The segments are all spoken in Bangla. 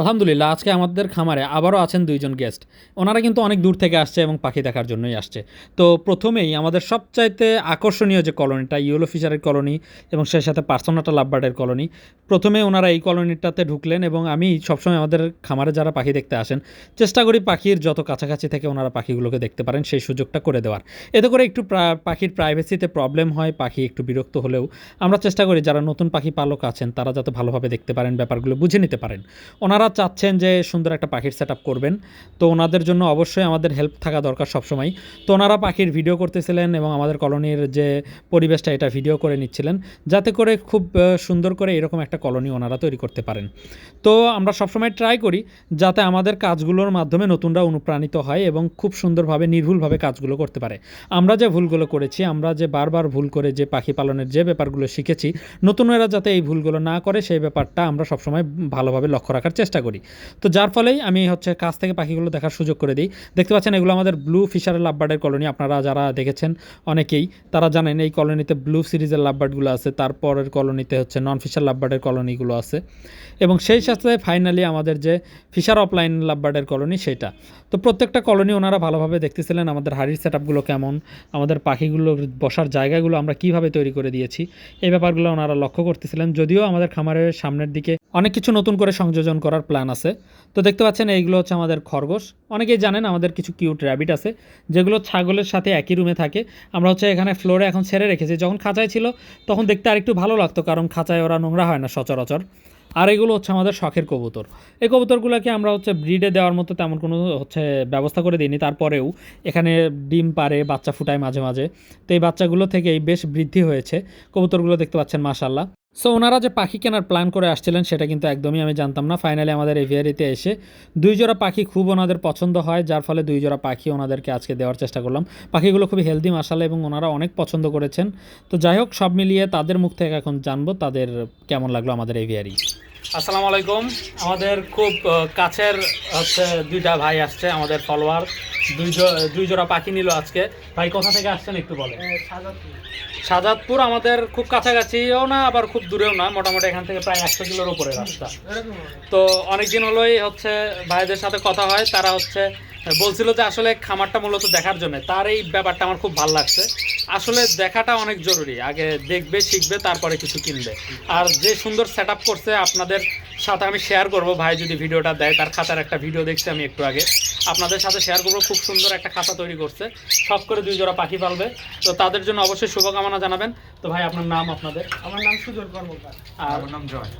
আলহামদুলিল্লাহ, আজকে আমাদের খামারে আবারও আছেন দুইজন গেস্ট ওনারা কিন্তু অনেক দূর থেকে আসছে এবং পাখি দেখার জন্যই আসছে। তো প্রথমেই আমাদের সবচাইতে আকর্ষণীয় যে কলোনিটা, ইয়েলো ফিশারের কলোনি এবং সেই সাথে পার্সোনাটা লাভবার্ডের কলোনি। প্রথমে ওনারা এই কলোনিটাতে ঢুকলেন এবং আমি সবসময় আমাদের খামারে যারা পাখি দেখতে আসেন, চেষ্টা করি পাখির যত কাছাকাছি থেকে ওনারা পাখিগুলোকে দেখতে পারেন, সেই সুযোগটা করে দেওয়ার। এতে করে একটু পাখির প্রাইভেসিতে প্রবলেম হয়, পাখি একটু বিরক্ত হলেও আমরা চেষ্টা করি যারা নতুন পাখি পালক আছেন, তারা যাতে ভালোভাবে দেখতে পারেন, ব্যাপারগুলো বুঝে নিতে পারেন। ওনারা চাচ্ছেন যে সুন্দর একটা পাখির সেট করবেন। তো ওনাদের জন্য অবশ্যই আমাদের হেল্প থাকা দরকার সবসময়। তো ওনারা পাখির ভিডিও করতেছিলেন এবং আমাদের কলোনির যে পরিবেশটা, এটা ভিডিও করে নিচ্ছিলেন। যাতে করে খুব সুন্দর করে এরকম একটা কলোনি ওনারা তৈরি করতে পারেন। তো আমরা সবসময় ট্রাই করি যাতে আমাদের কাজগুলোর মাধ্যমে নতুনরা অনুপ্রাণিত হয় এবং খুব সুন্দরভাবে, নির্ভুলভাবে কাজগুলো করতে পারে। আমরা যে ভুলগুলো করেছি, আমরা যে বারবার ভুল করে যে পাখি পালনের যে ব্যাপারগুলো শিখেছি, নতুনরা যাতে এই ভুলগুলো না করে, সেই ব্যাপারটা আমরা সবসময় ভালোভাবে লক্ষ্য রাখার চেষ্টা করি। তো যার ফলেই আমি হচ্ছে কাছ থেকে পাখিগুলো দেখার সুযোগ করে দিই। দেখতে পাচ্ছেন এগুলো আমাদের ব্লু ফিশারের লাভবার্ডের কলোনি। আপনারা যারা দেখেছেন অনেকেই, তারা জানেন এই কলোনিতে ব্লু সিরিজের লাভবার্ডগুলো আছে। তারপরের কলোনিতে হচ্ছে নন ফিশার লাভবার্ডের কলোনিগুলো আছে। এবং সেই সাথে ফাইনালি আমাদের যে ফিশার অফলাইন লাভবার্ডের কলোনি সেটা। তো প্রত্যেকটা কলোনি ওনারা ভালোভাবে দেখতেছিলেন আমাদের হাড়ির সেট আপগুলো কেমন, আমাদের পাখিগুলোর বসার জায়গাগুলো আমরা কীভাবে তৈরি করে দিয়েছি। এই ব্যাপারগুলো ওনারা লক্ষ্য করতেছিলেন। যদিও আমাদের খামারের সামনের দিকে অনেক কিছু নতুন করে সংযোজন করার প্ল্যান আছে। তো দেখতে পাচ্ছেন, এইগুলো হচ্ছে আমাদের খরগোশ। অনেকেই জানেন, আমাদের কিছু কিউট র্যাবিট আছে, যেগুলো ছাগলের সাথে একই রুমে থাকে। আমরা হচ্ছে এখানে ফ্লোরে এখন ছেড়ে রেখেছি। যখন খাঁচায় ছিল, তখন দেখতে আরেকটু ভালো লাগতো, কারণ খাঁচায় ওরা নোংরা হয় না সচরাচর। আর এগুলো হচ্ছে আমাদের শখের কবুতর। এই কবুতরগুলোকে আমরা হচ্ছে ব্রিডে দেওয়ার মতো তেমন কোনো হচ্ছে ব্যবস্থা করে দিইনি। তারপরেও এখানে ডিম পারে, বাচ্চা ফুটায় মাঝে মাঝে। তো এই বাচ্চাগুলো থেকেই বেশ বৃদ্ধি হয়েছে। কবুতরগুলো দেখতে পাচ্ছেন মাশাল্লাহ সো ওনারা যে পাখি কেনার প্ল্যান করে আসছিলেন, সেটা কিন্তু একদমই আমি জানতাম না। ফাইনালি আমাদের এভিয়ারিতে এসে দুই জোড়া পাখি খুব ওনাদের পছন্দ হয়, যার ফলে দুই জোড়া পাখি ওনাদেরকে আজকে দেওয়ার চেষ্টা করলাম। পাখিগুলো খুবই হেলদি মাসালা এবং ওনারা অনেক পছন্দ করেছেন। তো যাই হোক, সব মিলিয়ে তাদের মুখ থেকে এখন জানব তাদের কেমন লাগল আমাদের এভিয়ারি আসসালামু আলাইকুম। আমাদের খুব কাছের হচ্ছে দুইটা ভাই আসছে, আমাদের ফলোয়ার দুই জো- দুই জোড়া পাখি নিল আজকে। ভাই কোথা থেকে আসছেন একটু বলে সাজাদপুর। আমাদের খুব কাছাকাছিও না আবার খুব দূরেও না মোটামুটি এখান থেকে প্রায় একশো কিলোর উপরে রাস্তা। তো অনেকদিন হলোই হচ্ছে ভাইদের সাথে কথা হয় তারা হচ্ছে বলছিল যে আসলে খামারটা মূলত দেখার জন্য। তার এই ব্যাপারটা আমার খুব ভালো লাগছে। আসলে দেখাটা অনেক জরুরি। আগে দেখবে শিখবে তারপরে কিছু কিনবে। আর যে সুন্দর সেট আপ করছে আপনাদের সাথে আমি শেয়ার করব। ভাই যদি ভিডিওটা দেয় তার খাতার একটা ভিডিও দেখছি আমি একটু আগে। আপনাদের সাথে শেয়ার করব। খুব সুন্দর একটা খাতা তৈরি করছে। সব করে দুই জোড়া পাখি পালবে। তো তাদের জন্য অবশ্যই শুভকামনা জানাবেন। তো ভাই আপনার নাম আপনাদের? আমার নাম সুজন কর্মকার। আর আমার নাম জয়।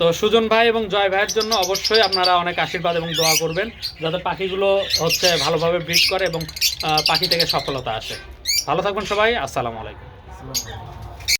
তো সুজন ভাই এবং জয় ভাইয়ের জন্য অবশ্যই আপনারা অনেক আশীর্বাদ এবং দোয়া করবেন যাতে পাখিগুলো হচ্ছে ভালোভাবে ব্রিড করে এবং পাখি থেকে সফলতা আসে। ভালো থাকবেন সবাই। আসসালামু আলাইকুম।